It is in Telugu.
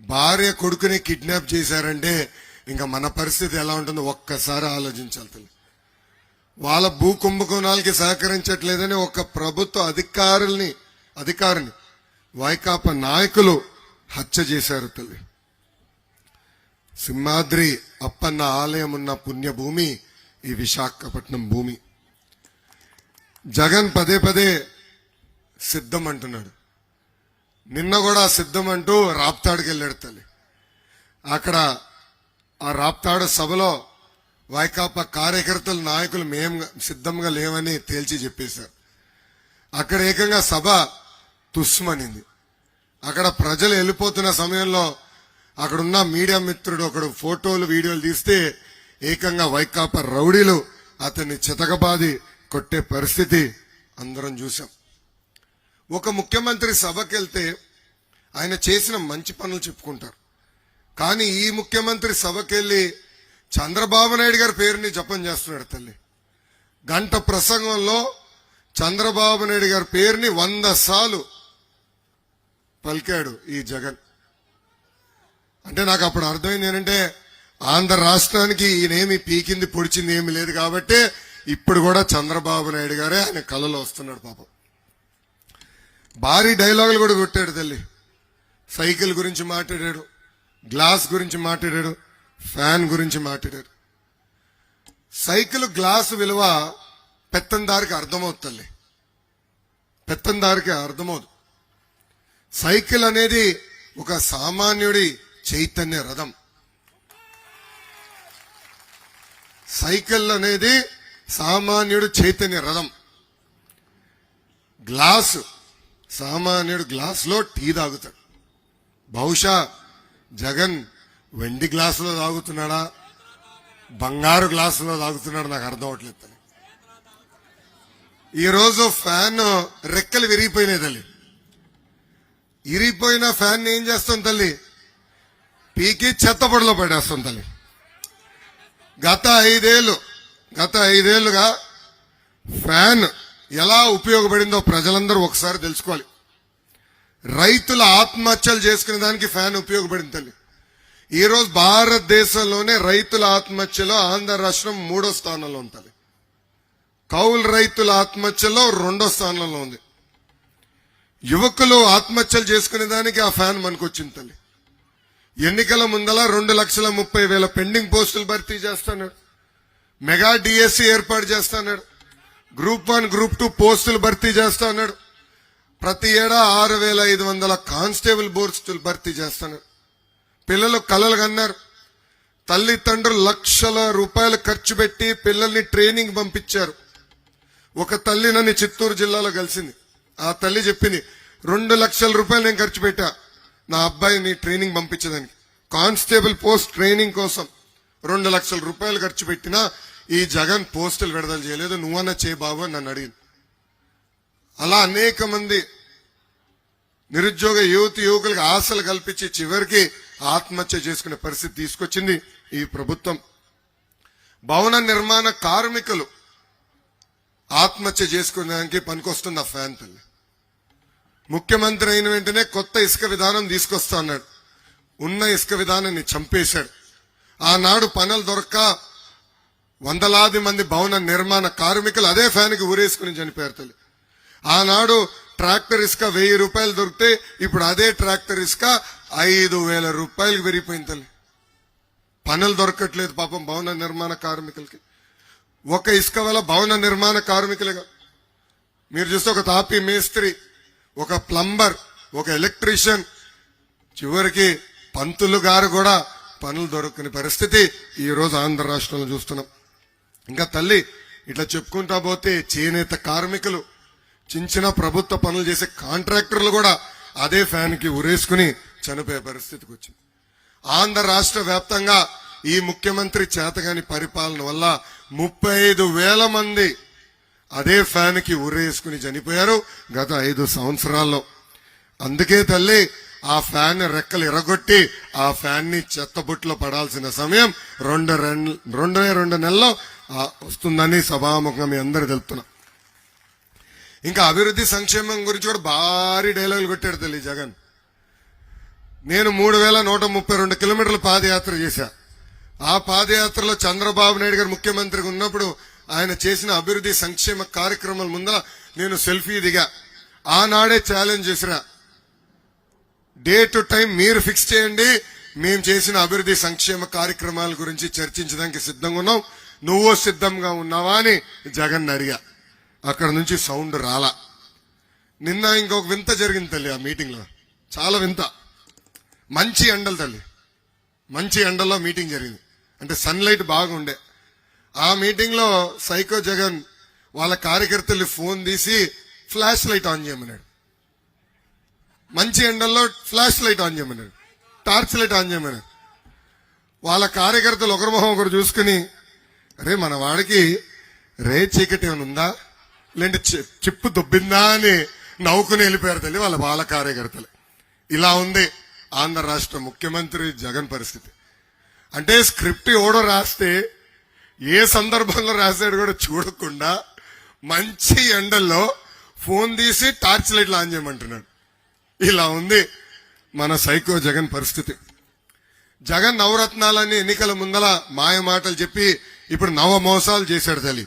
భార్య కొడుకుని కిడ్నాప్ చేశారంటే ఇంకా మన పరిస్థితి ఎలా ఉంటుందో ఒక్కసారి ఆలోచించాలి తల్లి. వాళ్ళ భూ కుంభకోణాలకి సహకరించట్లేదని ఒక ప్రభుత్వ అధికారుల్ని అధికారిని వైకాపా నాయకులు హత్య చేశారు తల్లి. సింహాద్రి అప్పన్న ఆలయం ఉన్న పుణ్యభూమి ఈ విశాఖపట్నం భూమి. జగన్ పదే పదే సిద్ధం అంటున్నాడు. నిన్న కూడా సిద్ధం అంటూ రాప్తాడుకి వెళ్ళాడు తల్లి. అక్కడ ఆ రాప్తాడు సభలో వైకాపా కార్యకర్తలు నాయకులు మేం సిద్ధంగా లేవని తేల్చి చెప్పేశారు. అక్కడ ఏకంగా సభ తుస్మనింది. అక్కడ ప్రజలు వెళ్ళిపోతున్న సమయంలో అక్కడున్న మీడియా మిత్రుడు ఒకడు ఫోటోలు వీడియోలు తీస్తే ఏకంగా వైకాపా రౌడీలు అతన్ని చితకబాది కొట్టే పరిస్థితి అందరం చూసాం ఒక ముఖ్యమంత్రి సభకి వెళ్తే ఆయన చేసిన మంచి పనులు చెప్పుకుంటారు. కానీ ఈ ముఖ్యమంత్రి సభకెళ్ళి చంద్రబాబు నాయుడు గారి పేరుని జపం చేస్తున్నాడు తల్లి. గంట ప్రసంగంలో చంద్రబాబు నాయుడు గారి పేరుని వంద సార్లు పలికాడు ఈ జగన్. అంటే నాకు అప్పుడు అర్థమైంది ఏంటంటే ఆంధ్ర రాష్ట్రానికి ఈయనేమి పీకింది పొడిచింది ఏమి లేదు కాబట్టి ఇప్పుడు కూడా చంద్రబాబు నాయుడు గారే ఆయన కళలో వస్తున్నాడు పాపం. భారీ డైలాగులు కూడా కొట్టాడు తల్లి. సైకిల్ గురించి మాట్లాడాడు గ్లాస్ గురించి మాట్లాడాడు ఫ్యాన్ గురించి మాట్లాడాడు. సైకిల్ గ్లాస్ విలువ పెత్తందారికి అర్థమవుతుంది తల్లి. పెత్తందారికి అర్థమవుదు సైకిల్ అనేది ఒక సామాన్యుడి చైతన్య రథం. సైకిల్ అనేది సామాన్యుడు చైతన్య రథం. గ్లాసు సామాన్యుడు గ్లాసులో టీ తాగుతాడు. బహుశా జగన్ వెండి గ్లాసులో తాగుతున్నాడా? బంగారు గ్లాసులో తాగుతున్నాడు నాకు అర్థం అవట్లేదు తల్లి. ఈరోజు ఫ్యాన్ రెక్కలు విరిగిపోయినాయి తల్లి. ఇరిగిపోయిన ఫ్యాన్ ఏం చేస్తాం తల్లి? పీకి చెత్తపొడిలో పడేస్తాం తల్లి. గత ఐదేళ్ళు గత ఐదేళ్ళుగా ఫ్యాన్ ఎలా ఉపయోగపడిందో ప్రజలందరూ ఒకసారి తెలుసుకోవాలి. రైతుల ఆత్మహత్యలు చేసుకునే దానికి ఫ్యాన్ ఉపయోగపడింది తల్లి. ఈరోజు భారతదేశంలోనే రైతుల ఆత్మహత్యలో ఆంధ్ర రాష్ట్రం మూడో స్థానంలో ఉంటుంది కౌలు రైతుల ఆత్మహత్యలో రెండో స్థానంలో ఉంది. యువకులు ఆత్మహత్యలు చేసుకునే దానికి ఆ ఫ్యాన్ మనకొచ్చింది తల్లి. ఎన్నికల ముందల రెండు లక్షల ముప్పై వేల పెండింగ్ పోస్టులు భర్తీ చేస్తున్నాడు. మెగా డిఎస్సి ఏర్పాటు చేస్తున్నాడు. గ్రూప్ వన్ గ్రూప్ టూ పోస్టులు భర్తీ చేస్తున్నాడు ప్రతి ఏడా ఆరు వేల ఐదు వందల కానిస్టేబుల్ పోస్టులు భర్తీ చేస్తున్నాడు పిల్లలు కలలు కన్నారు. తల్లిదండ్రులు లక్షల రూపాయలు ఖర్చు పెట్టి పిల్లల్ని ట్రైనింగ్ పంపించారు. ఒక తల్లి నన్ను చిత్తూరు జిల్లాలో కలిసింది. ఆ తల్లి చెప్పింది రెండు లక్షల రూపాయలు నేను ఖర్చు పెట్టా. నా అబ్బాయిని ట్రైనింగ్ పంపించడానికి. కానిస్టేబుల్ పోస్ట్ ట్రైనింగ్ కోసం రెండు లక్షల రూపాయలు ఖర్చు పెట్టినా ఈ జగన్ పోస్టులు విడుదల చేయలేదు. నువ్వన్నా చే బాబు అని నన్ను అడిగింది. అలా అనేక మంది నిరుద్యోగ యువతి యువకులకు ఆశలు కల్పించి చివరికి ఆత్మహత్య చేసుకునే పరిస్థితి తీసుకొచ్చింది ఈ ప్రభుత్వం. భవన నిర్మాణ కార్మికులు ఆత్మహత్య చేసుకునేదానికి పనికొస్తుంది ఆ ఫ్యాన్ తల్లి. ముఖ్యమంత్రి అయిన వెంటనే కొత్త ఇసుక విధానం తీసుకొస్తా అన్నాడు. ఉన్న ఇసుక విధానాన్ని చంపేశాడు. ఆనాడు పనులు దొరక్క వందలాది మంది భవన నిర్మాణ కార్మికులు అదే ఫ్యాన్కి ఊరేసుకుని చనిపోయారు తల్లి. ఆనాడు ట్రాక్టర్ ఇసుక వెయ్యి రూపాయలు దొరికితే ఇప్పుడు అదే ట్రాక్టర్ ఇసుక ఐదు వేల రూపాయలకు పెరిగిపోయింది తల్లి. పనులు దొరకట్లేదు పాపం భవన నిర్మాణ కార్మికులకి. ఒక ఇసుక వల్ల భవన నిర్మాణ కార్మికులుగా. మీరు చూస్తే ఒక తాపీ మేస్త్రి ఒక ప్లంబర్ ఒక ఎలక్ట్రీషియన్ చివరికి పంతులు గారు కూడా పనులు దొరకని పరిస్థితి ఈరోజు ఆంధ్ర రాష్ట్రంలో చూస్తున్నాం. ఇంకా తల్లి ఇట్లా చెప్పుకుంటా పోతే చేనేత కార్మికులు చిన్న ప్రభుత్వ పనులు చేసే కాంట్రాక్టర్లు కూడా అదే ఫ్యాన్కి ఉరేసుకుని చనిపోయే పరిస్థితికి వచ్చింది. ఆంధ్ర రాష్ట్ర వ్యాప్తంగా ఈ ముఖ్యమంత్రి చేతగాని పరిపాలన వల్ల ముప్పై ఐదు వేల మంది అదే ఫ్యాన్కి ఉరేసుకుని చనిపోయారు గత ఐదు సంవత్సరాల్లో. అందుకే తల్లి ఆ ఫ్యాన్ రెక్కలు ఎరగొట్టి ఆ ఫ్యాన్ని చెత్తబుట్లో పడాల్సిన సమయం రెండు రెండు రెండే రెండు నెలల్లో వస్తుందని సభాముఖంగా మీ అందరు తెలుపుతున్నా. ఇంకా అభివృద్ధి సంక్షేమం గురించి కూడా భారీ డైలాగులు కొట్టాడు తల్లి జగన్. నేను మూడు వేల నూట ముప్పై రెండు కిలోమీటర్లు పాదయాత్ర చేశా. ఆ పాదయాత్రలో చంద్రబాబు నాయుడు గారు ముఖ్యమంత్రిగా ఉన్నప్పుడు ఆయన చేసిన అభివృద్ధి సంక్షేమ కార్యక్రమాల ముందర నేను సెల్ఫీ దిగా. ఆనాడే ఛాలెంజ్ చేసిరా డే టు టైం మీరు ఫిక్స్ చేయండి. మేము చేసిన అభివృద్ధి సంక్షేమ కార్యక్రమాల గురించి చర్చించడానికి సిద్ధంగా ఉన్నాం. నువ్వు సిద్ధంగా ఉన్నావా అని జగన్ అడిగా. అక్కడ నుంచి సౌండ్ రాలా. నిన్న ఇంకొక వింత జరిగింది తల్లి ఆ మీటింగ్లో. చాలా వింత. మంచి ఎండలు తల్లి. మంచి ఎండల్లో మీటింగ్ జరిగింది. అంటే సన్లైట్ బాగుండే. ఆ మీటింగ్లో సైకో జగన్ వాళ్ళ కార్యకర్తలు ఫోన్ తీసి ఫ్లాష్ లైట్ ఆన్ చేయమన్నాడు. మంచి ఎండల్లో ఫ్లాష్ లైట్ ఆన్ చేయమన్నాడు. టార్చ్ లైట్ ఆన్ చేయమన్నాడు. వాళ్ళ కార్యకర్తలు ఒకరి మొహం ఒకరు చూసుకుని అరే మన వాడికి రే చీకటి ఏమైనా ఉందా? లేదంటే చిప్పు దొబ్బిందా అని నవ్వుకుని వెళ్ళిపోయారు తల్లి వాళ్ళ బాల కార్యకర్తలు. ఇలా ఉంది ఆంధ్ర రాష్ట్ర ముఖ్యమంత్రి జగన్ పరిస్థితి. అంటే స్క్రిప్ట్ ఎవడో రాస్తే ఏ సందర్భంలో రాశాడు కూడా చూడకుండా మంచి ఎండల్లో ఫోన్ తీసి టార్చ్ లైట్లు ఆన్ చేయమంటున్నాడు. ఇలా ఉంది మన సైకో జగన్ పరిస్థితి. జగన్ నవరత్నాలన్నీ ఎన్నికల ముందల మాయ మాటలు చెప్పి ఇప్పుడు నవ మోసాలు చేశాడు తల్లి.